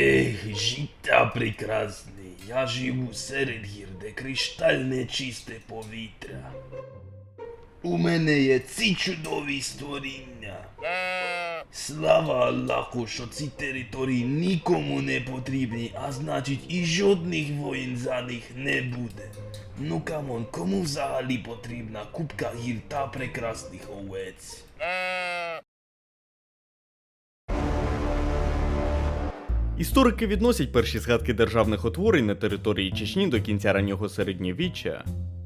Ех, життя прекрасне. Я живу серед гір, де криштальне чисте повітря. У мене є ці чудові створіння. Слава Аллаху, що ці території нікому не потрібні, а значить і жодних воїн за них не буде. Ну камон, кому взагалі потрібна кубка гір та прекрасних овець? Історики відносять перші згадки державних утворень на території Чечні до кінця раннього середньовіччя.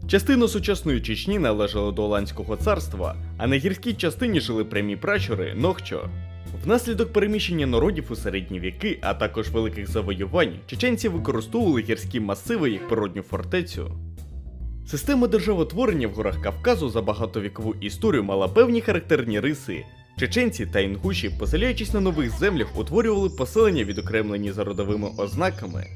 Частина сучасної Чечні належала до Оландського царства, а на гірській частині жили прямі пращури Нохчо. Внаслідок переміщення народів у середні віки, а також великих завоювань, чеченці використовували гірські масиви як природню фортецю. Система державотворення в горах Кавказу за багатовікову історію мала певні характерні риси. Чеченці та інгуші, поселяючись на нових землях, утворювали поселення, відокремлені за родовими ознаками.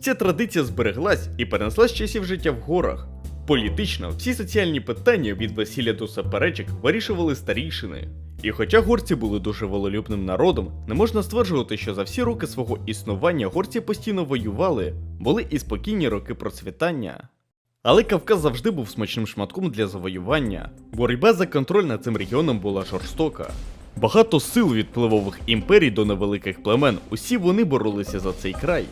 Ця традиція збереглась і перенеслась часів життя в горах. Політично всі соціальні питання від весілля до суперечок вирішували старійшини. І хоча горці були дуже волелюбним народом, не можна стверджувати, що за всі роки свого існування горці постійно воювали, були і спокійні роки процвітання. Але Кавказ завжди був смачним шматком для завоювання. Боротьба за контроль над цим регіоном була жорстока. Багато сил від впливових імперій до невеликих племен, усі вони боролися за цей край.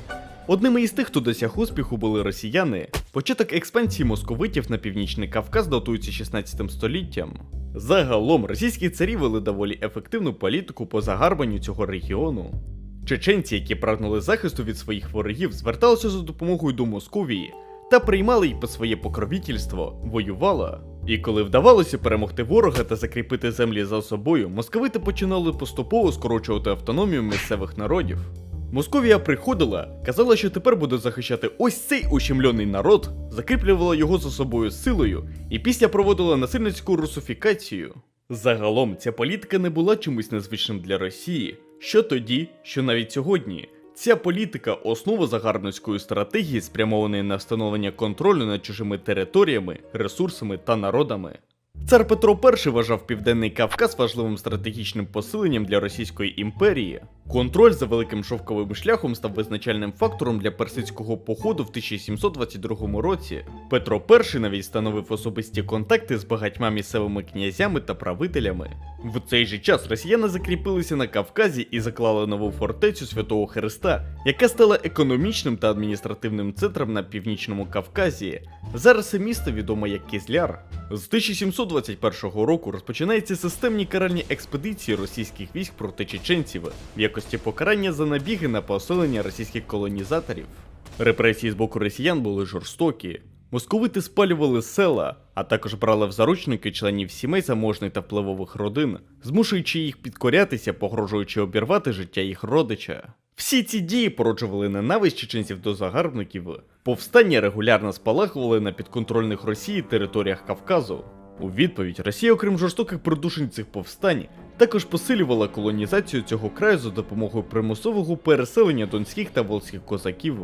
Одними із тих, хто досяг успіху, були росіяни. Початок експансії московитів на північний Кавказ датується 16 століттям. Загалом російські царі вели доволі ефективну політику по загарбанню цього регіону. Чеченці, які прагнули захисту від своїх ворогів, зверталися за допомогою до Московії та приймали її під своє покровительство, воювала. І коли вдавалося перемогти ворога та закріпити землі за собою, московити починали поступово скорочувати автономію місцевих народів. Московія приходила, казала, що тепер буде захищати ось цей ущемлений народ, закріплювала його за собою силою і після проводила насильницьку русифікацію. Загалом ця політика не була чимось незвичним для Росії, що тоді, що навіть сьогодні. Ця політика основа загарбницької стратегії, спрямованої на встановлення контролю над чужими територіями, ресурсами та народами. Цар Петро І вважав Південний Кавказ важливим стратегічним посиленням для Російської імперії. Контроль за великим шовковим шляхом став визначальним фактором для персидського походу в 1722 році. Петро І навіть встановив особисті контакти з багатьма місцевими князями та правителями. В цей же час росіяни закріпилися на Кавказі і заклали нову фортецю Святого Христа, яка стала економічним та адміністративним центром на північному Кавказі. Зараз це місто відоме як Кізляр. З 1721 року розпочинаються системні каральні експедиції російських військ проти чеченців в якості покарання за набіги на поселення російських колонізаторів. Репресії з боку росіян були жорстокі. Московити спалювали села, а також брали в заручники членів сімей заможних та впливових родин, змушуючи їх підкорятися, погрожуючи обірвати життя їх родича. Всі ці дії породжували ненависть чеченців до загарбників. Повстання регулярно спалахували на підконтрольних Росії територіях Кавказу. У відповідь Росія, окрім жорстоких придушень цих повстань, також посилювала колонізацію цього краю за допомогою примусового переселення донських та волзьких козаків.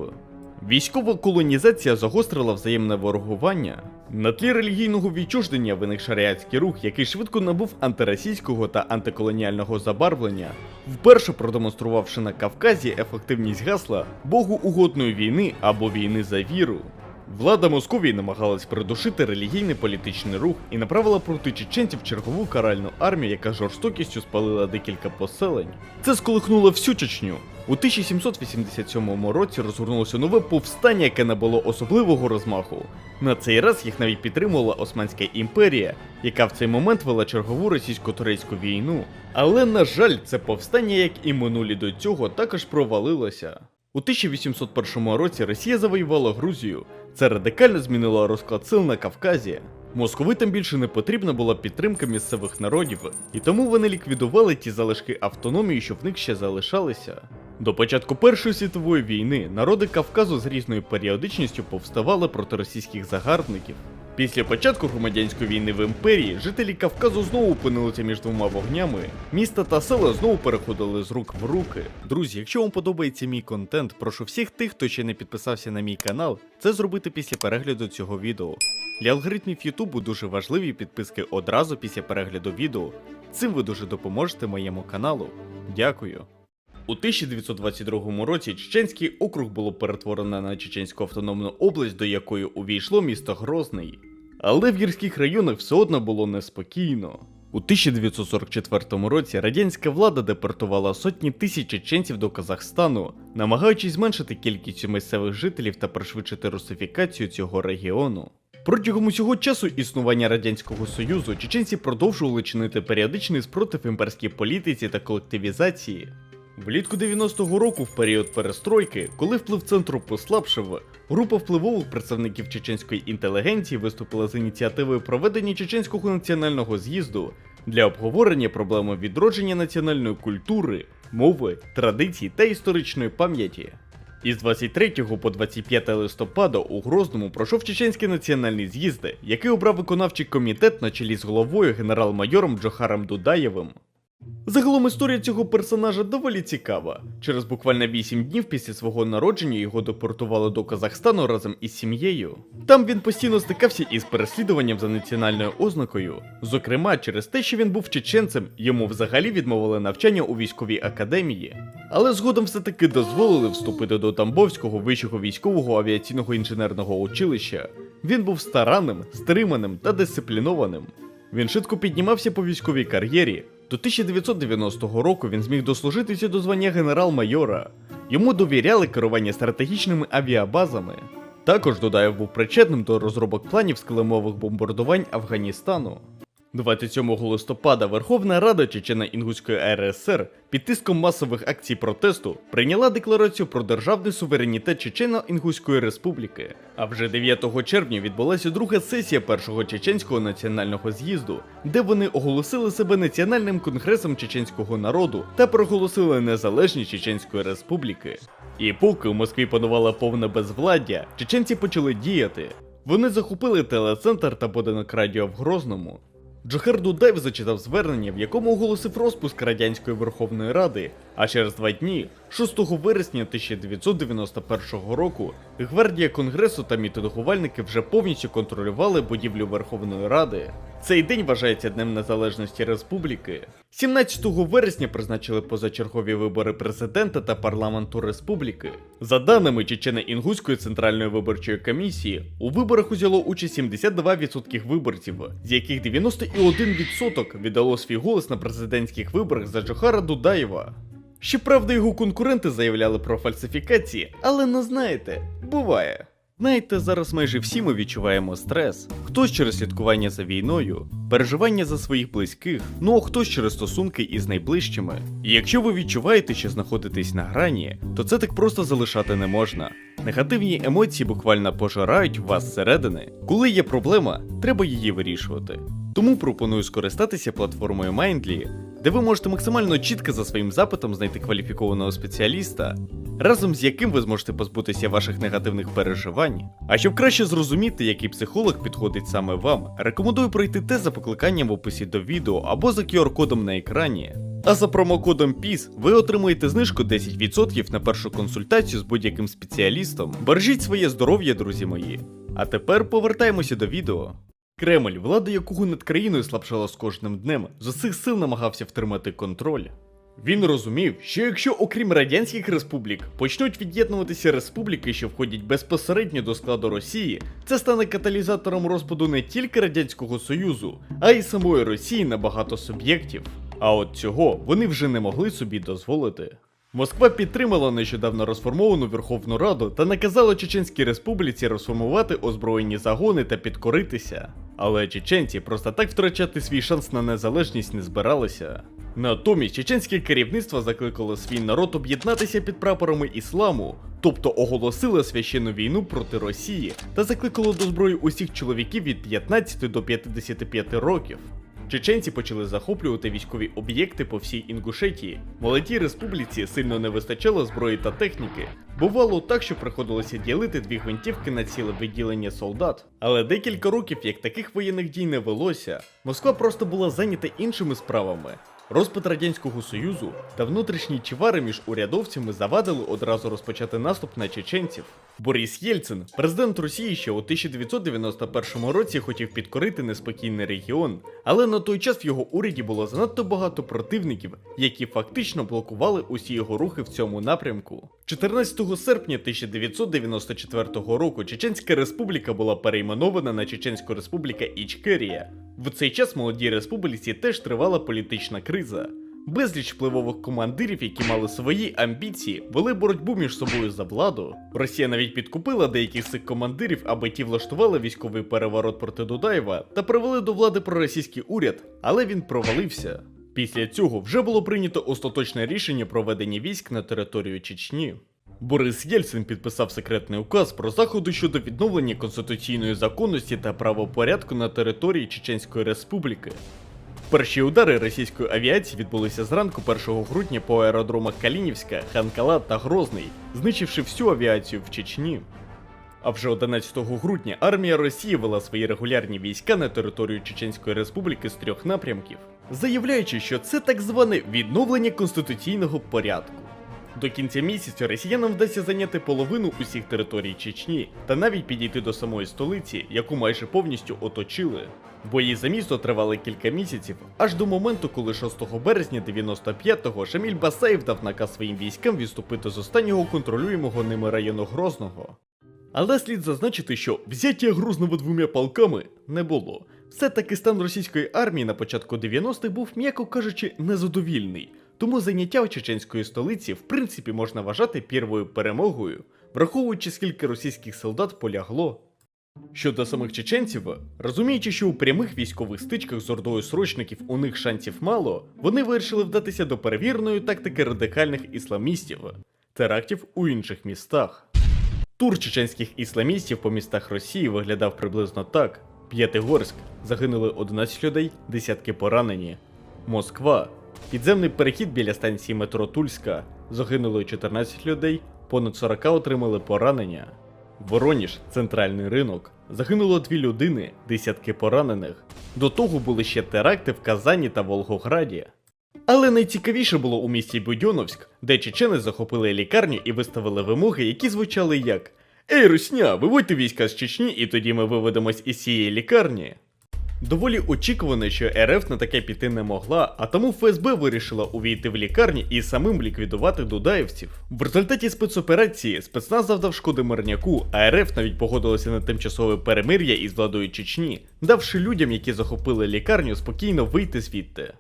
Військова колонізація загострила взаємне ворогування. На тлі релігійного відчуждення виник шаріатський рух, який швидко набув антиросійського та антиколоніального забарвлення, вперше продемонструвавши на Кавказі ефективність гасла богоугодної війни або війни за віру. Влада Московії намагалась придушити релігійний політичний рух і направила проти чеченців чергову каральну армію, яка жорстокістю спалила декілька поселень. Це сколихнуло всю Чечню. У 1787 році розгорнулося нове повстання, яке набуло особливого розмаху. На цей раз їх навіть підтримувала Османська імперія, яка в цей момент вела чергову російсько-турецьку війну. Але, на жаль, це повстання, як і минулі до цього, також провалилося. У 1801 році Росія завоювала Грузію. Це радикально змінило розклад сил на Кавказі. Московитам більше не потрібна була підтримка місцевих народів, і тому вони ліквідували ті залишки автономії, що в них ще залишалися. До початку Першої світової війни народи Кавказу з різною періодичністю повставали проти російських загарбників. Після початку громадянської війни в імперії жителі Кавказу знову опинилися між двома вогнями. Міста та села знову переходили з рук в руки. Друзі, якщо вам подобається мій контент, прошу всіх тих, хто ще не підписався на мій канал, це зробити після перегляду цього відео. Для алгоритмів Ютубу дуже важливі підписки одразу після перегляду відео. Цим ви дуже допоможете моєму каналу. Дякую. У 1922 році Чеченський округ було перетворено на Чеченську автономну область, до якої увійшло місто Грозний. Але в гірських районах все одно було неспокійно. У 1944 році радянська влада депортувала сотні тисяч чеченців до Казахстану, намагаючись зменшити кількість місцевих жителів та пришвидшити русифікацію цього регіону. Протягом усього часу існування Радянського Союзу чеченці продовжували чинити періодичний спротив імперській політиці та колективізації. Влітку 90-го року, в період перестройки, коли вплив центру послабшив, група впливових представників чеченської інтелігенції виступила з ініціативою проведення чеченського національного з'їзду для обговорення проблеми відродження національної культури, мови, традицій та історичної пам'яті. Із 23 по 25 листопада у Грозному пройшов чеченський національний з'їзд, який обрав виконавчий комітет на чолі з головою генерал-майором Джохаром Дудаєвим. Загалом історія цього персонажа доволі цікава. Через буквально 8 днів після свого народження його депортували до Казахстану разом із сім'єю. Там він постійно стикався із переслідуванням за національною ознакою. Зокрема, через те, що він був чеченцем, йому взагалі відмовили навчання у військовій академії. Але згодом все-таки дозволили вступити до Тамбовського вищого військового авіаційного інженерного училища. Він був старанним, стриманим та дисциплінованим. Він швидко піднімався по військовій кар'єрі. До 1990 року він зміг дослужитися до звання генерал-майора. Йому довіряли керування стратегічними авіабазами. Також Дудаєв був причетним до розробок планів скелемових бомбардувань Афганістану. 27 листопада Верховна Рада Чечено-Інгуської РСР під тиском масових акцій протесту прийняла декларацію про державний суверенітет Чечено-Інгуської Республіки. А вже 9 червня відбулася друга сесія першого чеченського національного з'їзду, де вони оголосили себе національним конгресом чеченського народу та проголосили незалежність Чеченської Республіки. І поки у Москві панувала повне безвладдя, чеченці почали діяти. Вони захопили телецентр та будинок радіо в Грозному. Джохар Дудаєв зачитав звернення, в якому оголосив розпуск Радянської Верховної Ради, а через два дні, 6 вересня 1991 року, гвардія Конгресу та мітингувальники вже повністю контролювали будівлю Верховної Ради. Цей день вважається Днем Незалежності Республіки. 17 вересня призначили позачергові вибори президента та парламенту республіки. За даними Чечено-Інгуської центральної виборчої комісії, у виборах узяло участь 72% виборців, з яких 91% віддало свій голос на президентських виборах за Джохара Дудаєва. Щоправда, його конкуренти заявляли про фальсифікації, але не знаєте, буває. Знаєте, зараз майже всі ми відчуваємо стрес. Хтось через слідкування за війною, переживання за своїх близьких, ну а хтось через стосунки із найближчими. І якщо ви відчуваєте, що знаходитесь на грані, то це так просто залишати не можна. Негативні емоції буквально пожирають вас зсередини. Коли є проблема, треба її вирішувати. Тому пропоную скористатися платформою Mindly, де ви можете максимально чітко за своїм запитом знайти кваліфікованого спеціаліста, разом з яким ви зможете позбутися ваших негативних переживань. А щоб краще зрозуміти, який психолог підходить саме вам, рекомендую пройти тест за покликанням в описі до відео або за QR-кодом на екрані. А за промокодом PIS ви отримуєте знижку 10% на першу консультацію з будь-яким спеціалістом. Бережіть своє здоров'я, друзі мої. А тепер повертаємося до відео. Кремль, влада якого над країною слабшала з кожним днем, з усіх сил намагався втримати контроль. Він розумів, що якщо окрім радянських республік почнуть від'єднуватися республіки, що входять безпосередньо до складу Росії, це стане каталізатором розпаду не тільки Радянського Союзу, а й самої Росії на багато суб'єктів. А от цього вони вже не могли собі дозволити. Москва підтримала нещодавно розформовану Верховну Раду та наказала Чеченській Республіці розформувати озброєні загони та підкоритися. Але чеченці просто так втрачати свій шанс на незалежність не збиралися. Натомість чеченське керівництво закликало свій народ об'єднатися під прапорами ісламу, тобто оголосило священну війну проти Росії та закликало до зброї усіх чоловіків від 15 до 55 років. Чеченці почали захоплювати військові об'єкти по всій Інгушетії. Молодій республіці сильно не вистачало зброї та техніки. Бувало так, що приходилося ділити дві гвинтівки на ціле відділення солдат. Але декілька років, як таких воєнних дій не велося, Москва просто була зайнята іншими справами. Розпад Радянського Союзу та внутрішні чвари між урядовцями завадили одразу розпочати наступ на чеченців. Борис Єльцин, президент Росії, ще у 1991 році хотів підкорити неспокійний регіон, але на той час в його уряді було занадто багато противників, які фактично блокували усі його рухи в цьому напрямку. 14 серпня 1994 року Чеченська Республіка була перейменована на Чеченську Республіка Ічкерія. В цей час молодій республіці теж тривала політична криза. Безліч впливових командирів, які мали свої амбіції, вели боротьбу між собою за владу. Росія навіть підкупила деяких цих командирів, аби ті влаштували військовий переворот проти Дудаєва та привели до влади проросійський уряд, але він провалився. Після цього вже було прийнято остаточне рішення про ведення військ на територію Чечні. Борис Єльцин підписав секретний указ про заходи щодо відновлення конституційної законності та правопорядку на території Чеченської Республіки. Перші удари російської авіації відбулися зранку 1 грудня по аеродромах Калінівська, Ханкала та Грозний, знищивши всю авіацію в Чечні. А вже 11 грудня армія Росії вела свої регулярні війська на територію Чеченської Республіки з трьох напрямків, заявляючи, що це так зване відновлення конституційного порядку. До кінця місяця росіянам вдасться зайняти половину усіх територій Чечні та навіть підійти до самої столиці, яку майже повністю оточили. Бої за місто тривали кілька місяців, аж до моменту, коли 6 березня 95-го Шаміль Басаєв дав наказ своїм військам відступити з останнього контролюємого ними району Грозного. Але слід зазначити, що взяття Грозного двома полками не було. Все-таки стан російської армії на початку 90-х був, м'яко кажучи, незадовільний. Тому заняття чеченської столиці в принципі можна вважати первою перемогою, враховуючи скільки російських солдат полягло. Щодо самих чеченців, розуміючи, що у прямих військових стичках з ордою срочників у них шансів мало, вони вирішили вдатися до перевіреної тактики радикальних ісламістів терактів у інших містах. Тур чеченських ісламістів по містах Росії виглядав приблизно так: П'ятигорськ загинули 11 людей, десятки поранені. Москва. Підземний перехід біля станції метро Тульська. Загинули 14 людей, понад 40 отримали поранення. Вороніж, центральний ринок. Загинуло дві людини, десятки поранених. До того були ще теракти в Казані та Волгограді. Але найцікавіше було у місті Будьоновськ, де чечени захопили лікарню і виставили вимоги, які звучали як Ей, Русня, виводьте війська з Чечні, і тоді ми виведемось із цієї лікарні. Доволі очікувано, що РФ на таке піти не могла, а тому ФСБ вирішила увійти в лікарні і самим ліквідувати дудаївців. В результаті спецоперації спецназ завдав шкоди мирняку, а РФ навіть погодилося на тимчасове перемир'я із владою Чечні, давши людям, які захопили лікарню, спокійно вийти звідти.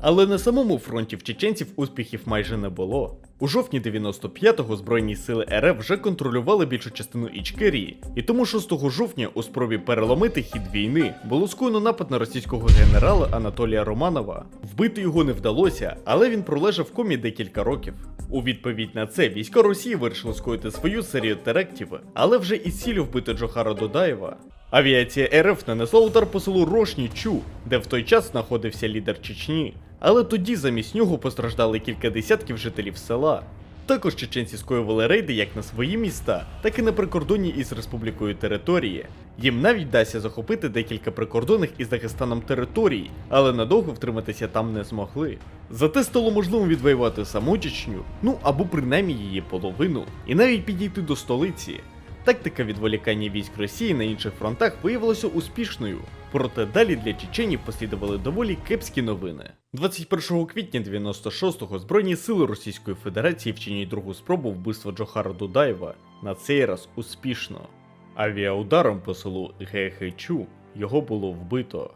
Але на самому фронті в чеченців успіхів майже не було. У жовтні 95-го Збройні сили РФ вже контролювали більшу частину Ічкерії, і тому 6 жовтня у спробі переломити хід війни було скоєно напад на російського генерала Анатолія Романова. Вбити його не вдалося, але він пролежав в комі декілька років. У відповідь на це війська Росії вирішили скоїти свою серію терактів, але вже із цілю вбити Джохара Додаєва. Авіація РФ нанесла удар по селу Рошнічу, де в той час знаходився лідер Чечні. Але тоді замість нього постраждали кілька десятків жителів села. Також чеченці скоювали рейди як на свої міста, так і на прикордонні із республікою території. Їм навіть вдасться захопити декілька прикордонних із Дагестаном територій, але надовго втриматися там не змогли. Зате стало можливим відвоювати саму Чечню, ну або принаймні її половину, і навіть підійти до столиці. Тактика відволікання військ Росії на інших фронтах виявилася успішною, проте далі для чеченів послідували доволі кепські новини. 21 квітня 96-го Збройні сили Російської Федерації вчинять другу спробу вбивства Джохара Дудаєва, на цей раз успішно. Авіаударом по селу Гехечу його було вбито.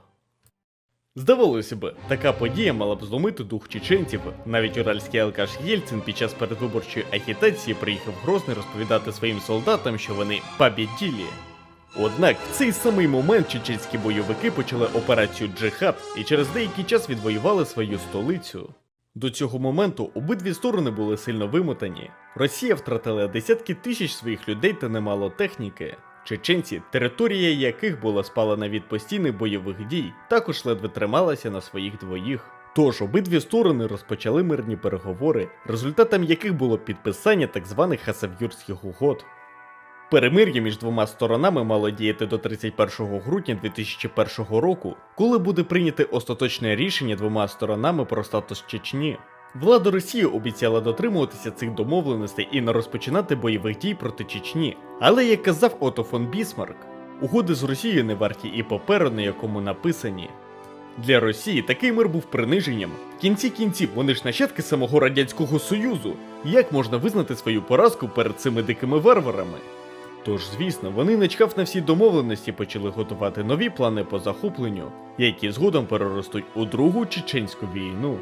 Здавалося б, така подія мала б зломити дух чеченців. Навіть уральський алкаш Єльцин під час передвиборчої агітації приїхав Грозний розповідати своїм солдатам, що вони побіділі. Однак в цей самий момент чеченські бойовики почали операцію Джихад і через деякий час відвоювали свою столицю. До цього моменту обидві сторони були сильно вимотані. Росія втратила десятки тисяч своїх людей та немало техніки. Чеченці, територія яких була спалена від постійних бойових дій, також ледве трималася на своїх двоїх. Тож обидві сторони розпочали мирні переговори, результатом яких було підписання так званих хасав'юрських угод. Перемир'я між двома сторонами мало діяти до 31 грудня 2001 року, коли буде прийняте остаточне рішення двома сторонами про статус Чечні. Влада Росії обіцяла дотримуватися цих домовленостей і не розпочинати бойових дій проти Чечні. Але як казав Ото фон Бісмарк, угоди з Росією не варті і паперу, на якому написані. Для Росії такий мир був приниженням. В кінці кінців вони ж нащадки самого Радянського Союзу. Як можна визнати свою поразку перед цими дикими варварами? Тож, звісно, вони, не чекав на всі домовленості, почали готувати нові плани по захопленню, які згодом переростуть у Другу Чеченську війну.